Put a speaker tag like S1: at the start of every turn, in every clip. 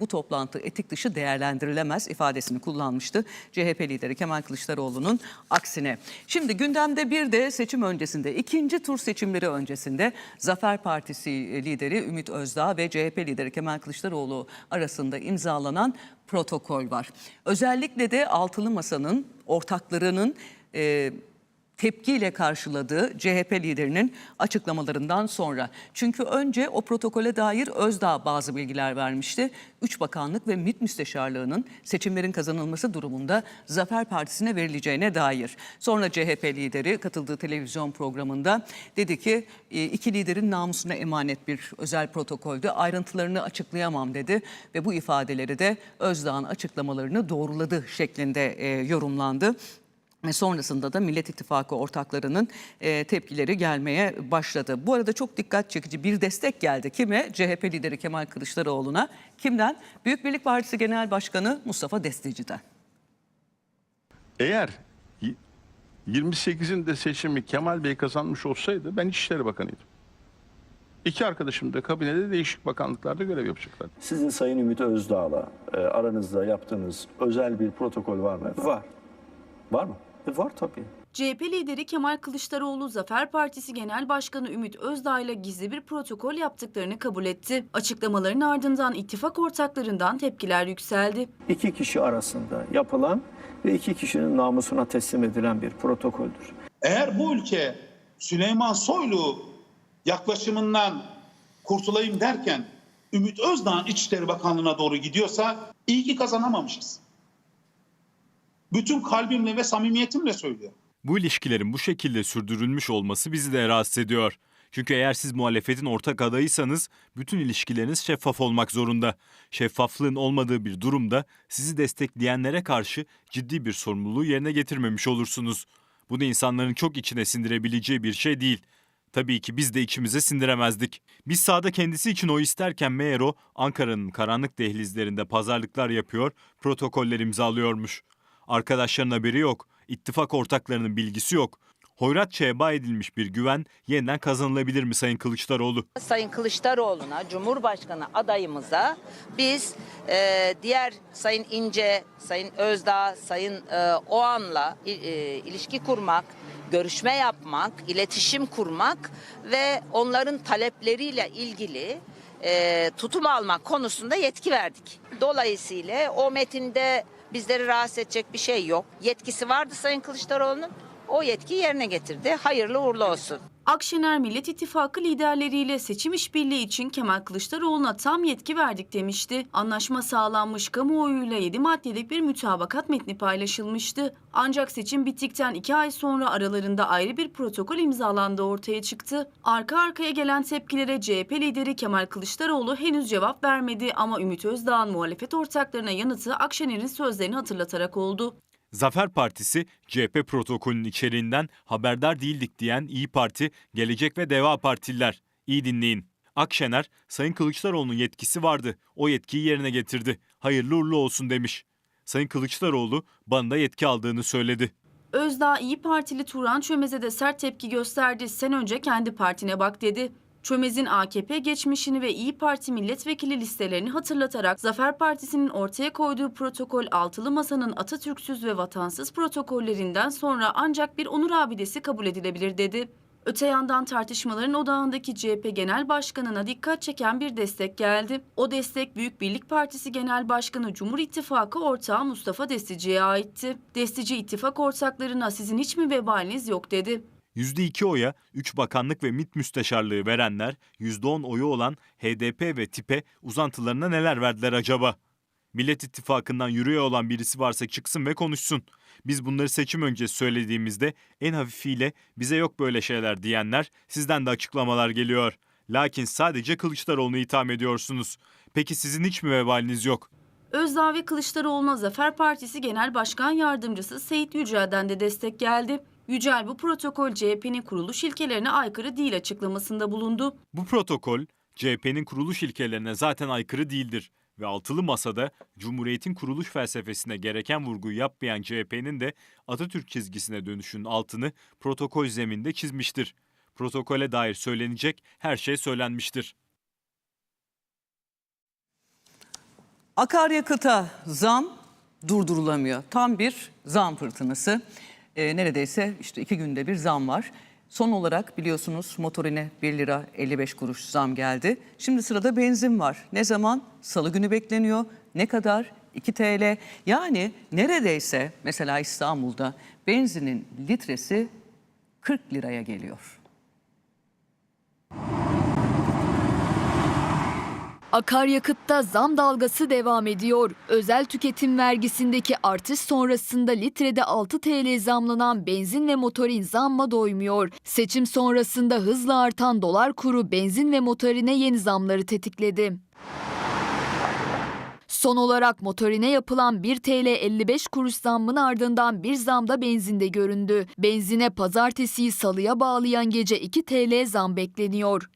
S1: bu toplantı etik dışı değerlendirilemez ifadesini kullanmıştı. CHP lideri Kemal Kılıçdaroğlu'nun aksine. Şimdi gündemde bir de seçim öncesinde ikinci tur seçimleri öncesinde Zafer Partisi lideri Ümit Özdağ ve CHP lideri Kemal Kılıçdaroğlu arasında imzalanan protokol var. Özellikle de altılı masanın ortaklarının e, tepkiyle karşıladığı CHP liderinin açıklamalarından sonra. Çünkü önce o protokole dair Özdağ bazı bilgiler vermişti. Üç bakanlık ve MİT müsteşarlığının seçimlerin kazanılması durumunda Zafer Partisi'ne verileceğine dair. Sonra CHP lideri katıldığı televizyon programında dedi ki "E, iki liderin namusuna emanet bir özel protokoldü. Ayrıntılarını açıklayamam dedi ve bu ifadeleri de Özdağ'ın açıklamalarını doğruladı şeklinde e, yorumlandı. Ve sonrasında da Millet İttifakı ortaklarının e, tepkileri gelmeye başladı. Bu arada çok dikkat çekici bir destek geldi. Kime? CHP lideri Kemal Kılıçdaroğlu'na. Kimden? Büyük Birlik Partisi Genel Başkanı Mustafa Destici'den.
S2: Eğer y- 28'inde seçimi Kemal Bey kazanmış olsaydı ben İçişleri Bakanıydım. İki arkadaşım da kabinede değişik bakanlıklarda görev yapacaklardı.
S3: Sizin Sayın Ümit Özdağ'la e, aranızda yaptığınız özel bir protokol var mı? efendim?
S4: Var.
S3: Var mı?
S4: E, var tabii.
S5: CHP lideri Kemal Kılıçdaroğlu Zafer Partisi Genel Başkanı Ümit Özdağ ile gizli bir protokol yaptıklarını kabul etti. Açıklamaların ardından ittifak ortaklarından tepkiler yükseldi.
S4: İki kişi arasında yapılan ve iki kişinin namusuna teslim edilen bir protokoldür.
S6: Eğer bu ülke Süleyman Soylu yaklaşımından kurtulayım derken Ümit Özdağ'ın İçişleri Bakanlığı'na doğru gidiyorsa iyi ki kazanamamışız. Bütün kalbimle ve samimiyetimle söylüyorum.
S7: Bu ilişkilerin bu şekilde sürdürülmüş olması bizi de rahatsız ediyor. Çünkü eğer siz muhalefetin ortak adayıysanız bütün ilişkileriniz şeffaf olmak zorunda. Şeffaflığın olmadığı bir durumda sizi destekleyenlere karşı ciddi bir sorumluluğu yerine getirmemiş olursunuz. Bu da insanların çok içine sindirebileceği bir şey değil. Tabii ki biz de içimize sindiremezdik. Biz sahada kendisi için o isterken meğer o Ankara'nın karanlık dehlizlerinde pazarlıklar yapıyor, protokoller imzalıyormuş. Arkadaşların haberi yok, ittifak ortaklarının bilgisi yok. Hoyratça heba edilmiş bir güven yeniden kazanılabilir mi Sayın Kılıçdaroğlu?
S8: Sayın Kılıçdaroğlu'na, Cumhurbaşkanı adayımıza biz e, diğer Sayın İnce, Sayın Özdağ, Sayın e, Oğan'la e, ilişki kurmak, görüşme yapmak, iletişim kurmak ve onların talepleriyle ilgili e, tutum almak konusunda yetki verdik. Dolayısıyla o metinde bizleri rahatsız edecek bir şey yok. Yetkisi vardı Sayın Kılıçdaroğlu'nun. O yetkiyi yerine getirdi. Hayırlı uğurlu olsun.
S5: Akşener Millet İttifakı liderleriyle seçim işbirliği için Kemal Kılıçdaroğlu'na tam yetki verdik demişti. Anlaşma sağlanmış kamuoyuyla 7 maddelik bir mütabakat metni paylaşılmıştı. Ancak seçim bittikten 2 ay sonra aralarında ayrı bir protokol imzalandığı ortaya çıktı. Arka arkaya gelen tepkilere CHP lideri Kemal Kılıçdaroğlu henüz cevap vermedi ama Ümit Özdağ'ın muhalefet ortaklarına yanıtı Akşener'in sözlerini hatırlatarak oldu.
S7: Zafer Partisi, CHP protokolünün içeriğinden haberdar değildik diyen İyi Parti, Gelecek ve Deva Partililer. İyi dinleyin. Akşener, Sayın Kılıçdaroğlu'nun yetkisi vardı. O yetkiyi yerine getirdi. Hayırlı uğurlu olsun demiş. Sayın Kılıçdaroğlu bana yetki aldığını söyledi.
S5: Özdağ İyi Partili Turan Çömez'e de sert tepki gösterdi. Sen önce kendi partine bak dedi. Çömez'in AKP geçmişini ve İyi Parti milletvekili listelerini hatırlatarak Zafer Partisi'nin ortaya koyduğu protokol altılı masanın Atatürksüz ve vatansız protokollerinden sonra ancak bir onur abidesi kabul edilebilir dedi. Öte yandan tartışmaların odağındaki CHP Genel Başkanı'na dikkat çeken bir destek geldi. O destek Büyük Birlik Partisi Genel Başkanı Cumhur İttifakı ortağı Mustafa Destici'ye aitti. Destici ittifak ortaklarına sizin hiç mi vebaliniz yok dedi.
S7: %2 oya 3 bakanlık ve MİT müsteşarlığı verenler %10 oyu olan HDP ve TİP'e uzantılarına neler verdiler acaba? Millet İttifakı'ndan yürüyor olan birisi varsa çıksın ve konuşsun. Biz bunları seçim öncesi söylediğimizde en hafifiyle bize yok böyle şeyler diyenler sizden de açıklamalar geliyor. Lakin sadece Kılıçdaroğlu'nu itham ediyorsunuz. Peki sizin hiç mi vebaliniz yok?
S5: Özdağ ve Kılıçdaroğlu'na Zafer Partisi Genel Başkan Yardımcısı Seyit Yücel'den de destek geldi. Yücel bu protokol CHP'nin kuruluş ilkelerine aykırı değil açıklamasında bulundu.
S7: Bu protokol CHP'nin kuruluş ilkelerine zaten aykırı değildir ve altılı masada Cumhuriyet'in kuruluş felsefesine gereken vurguyu yapmayan CHP'nin de Atatürk çizgisine dönüşün altını protokol zeminde çizmiştir. Protokole dair söylenecek her şey söylenmiştir.
S1: Akaryakıta zam durdurulamıyor. Tam bir zam fırtınası. Ee, neredeyse işte iki günde bir zam var. Son olarak biliyorsunuz motorine 1 lira 55 kuruş zam geldi. Şimdi sırada benzin var. Ne zaman? Salı günü bekleniyor. Ne kadar? 2 TL. Yani neredeyse mesela İstanbul'da benzinin litresi 40 liraya geliyor.
S9: Akaryakıtta zam dalgası devam ediyor. Özel tüketim vergisindeki artış sonrasında litrede 6 TL zamlanan benzin ve motorin zamma doymuyor. Seçim sonrasında hızla artan dolar kuru benzin ve motorine yeni zamları tetikledi. Son olarak motorine yapılan 1 TL 55 kuruş zammın ardından bir zam da benzinde göründü. Benzine pazartesiyi salıya bağlayan gece 2 TL zam bekleniyor.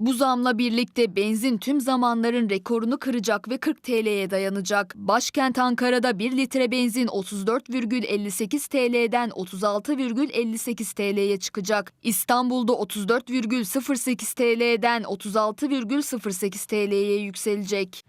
S9: Bu zamla birlikte benzin tüm zamanların rekorunu kıracak ve 40 TL'ye dayanacak. Başkent Ankara'da 1 litre benzin 34,58 TL'den 36,58 TL'ye çıkacak. İstanbul'da 34,08 TL'den 36,08 TL'ye yükselecek.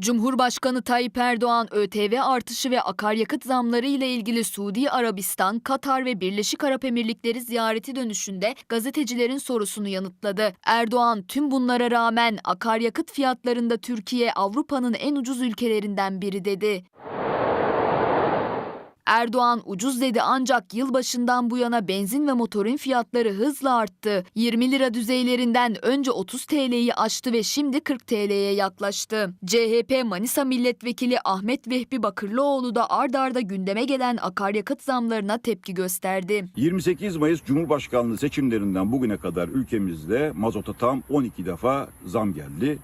S9: Cumhurbaşkanı Tayyip Erdoğan ÖTV artışı ve akaryakıt zamları ile ilgili Suudi Arabistan, Katar ve Birleşik Arap Emirlikleri ziyareti dönüşünde gazetecilerin sorusunu yanıtladı. Erdoğan tüm bunlara rağmen akaryakıt fiyatlarında Türkiye Avrupa'nın en ucuz ülkelerinden biri dedi. Erdoğan ucuz dedi ancak yılbaşından bu yana benzin ve motorin fiyatları hızla arttı. 20 lira düzeylerinden önce 30 TL'yi aştı ve şimdi 40 TL'ye yaklaştı. CHP Manisa Milletvekili Ahmet Vehbi Bakırlıoğlu da ard arda gündeme gelen akaryakıt zamlarına tepki gösterdi.
S10: 28 Mayıs Cumhurbaşkanlığı seçimlerinden bugüne kadar ülkemizde mazota tam 12 defa zam geldi.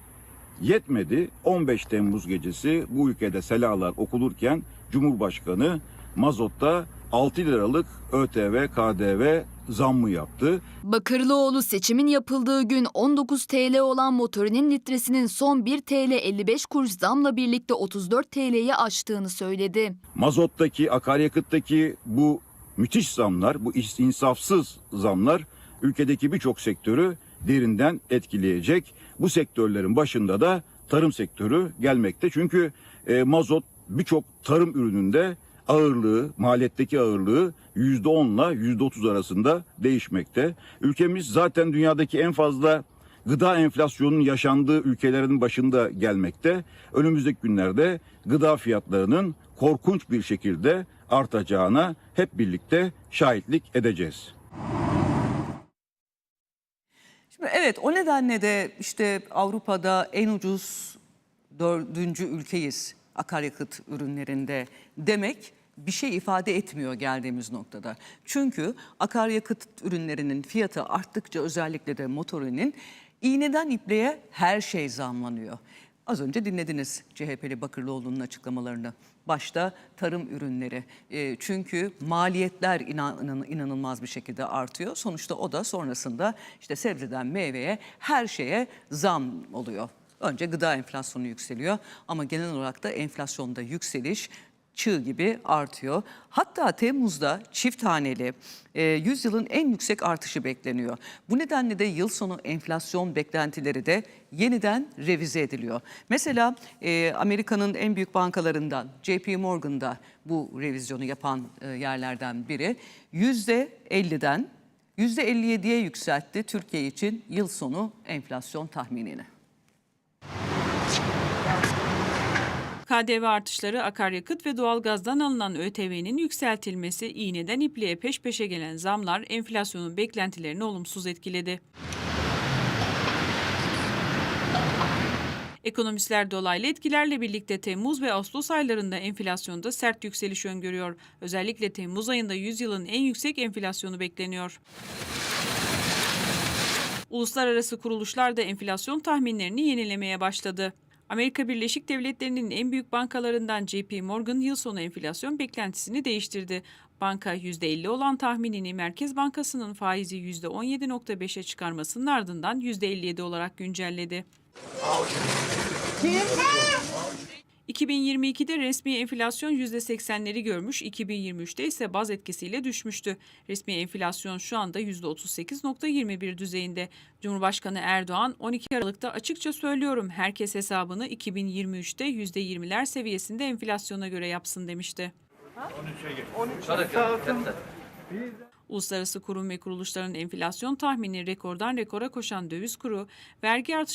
S10: Yetmedi 15 Temmuz gecesi bu ülkede selalar okulurken Cumhurbaşkanı mazotta 6 liralık ÖTV, KDV zammı yaptı.
S9: Bakırlıoğlu seçimin yapıldığı gün 19 TL olan motorinin litresinin son 1 TL 55 kuruş zamla birlikte 34 TL'yi aştığını söyledi.
S10: Mazottaki, akaryakıttaki bu müthiş zamlar, bu insafsız zamlar ülkedeki birçok sektörü derinden etkileyecek. Bu sektörlerin başında da tarım sektörü gelmekte. Çünkü e, mazot birçok tarım ürününde ağırlığı, maliyetteki ağırlığı %10 ile %30 arasında değişmekte. Ülkemiz zaten dünyadaki en fazla gıda enflasyonunun yaşandığı ülkelerin başında gelmekte. Önümüzdeki günlerde gıda fiyatlarının korkunç bir şekilde artacağına hep birlikte şahitlik edeceğiz.
S1: Şimdi evet o nedenle de işte Avrupa'da en ucuz dördüncü ülkeyiz akaryakıt ürünlerinde demek bir şey ifade etmiyor geldiğimiz noktada. Çünkü akaryakıt ürünlerinin fiyatı arttıkça özellikle de motorinin iğneden ipliğe her şey zamlanıyor. Az önce dinlediniz CHP'li Bakırlıoğlu'nun açıklamalarını. Başta tarım ürünleri. E, çünkü maliyetler inan, inanılmaz bir şekilde artıyor. Sonuçta o da sonrasında işte sebzeden meyveye her şeye zam oluyor. Önce gıda enflasyonu yükseliyor ama genel olarak da enflasyonda yükseliş çığ gibi artıyor. Hatta Temmuz'da çift haneli e, 100 yılın en yüksek artışı bekleniyor. Bu nedenle de yıl sonu enflasyon beklentileri de yeniden revize ediliyor. Mesela e, Amerika'nın en büyük bankalarından JP Morgan'da bu revizyonu yapan e, yerlerden biri %50'den %57'ye yükseltti Türkiye için yıl sonu enflasyon tahminini.
S11: KDV artışları, akaryakıt ve doğalgazdan alınan ÖTV'nin yükseltilmesi, iğneden ipliğe peş peşe gelen zamlar enflasyonun beklentilerini olumsuz etkiledi. Ekonomistler dolaylı etkilerle birlikte Temmuz ve Ağustos aylarında enflasyonda sert yükseliş öngörüyor. Özellikle Temmuz ayında 100 yılın en yüksek enflasyonu bekleniyor. Uluslararası kuruluşlar da enflasyon tahminlerini yenilemeye başladı. Amerika Birleşik Devletleri'nin en büyük bankalarından JP Morgan yıl sonu enflasyon beklentisini değiştirdi. Banka %50 olan tahminini Merkez Bankası'nın faizi %17.5'e çıkarmasının ardından %57 olarak güncelledi. 2022'de resmi enflasyon %80'leri görmüş, 2023'te ise baz etkisiyle düşmüştü. Resmi enflasyon şu anda %38.21 düzeyinde. Cumhurbaşkanı Erdoğan 12 Aralık'ta açıkça söylüyorum herkes hesabını 2023'te %20'ler seviyesinde enflasyona göre yapsın demişti. Uluslararası kurum ve kuruluşların enflasyon tahmini rekordan rekora koşan döviz kuru, vergi artışı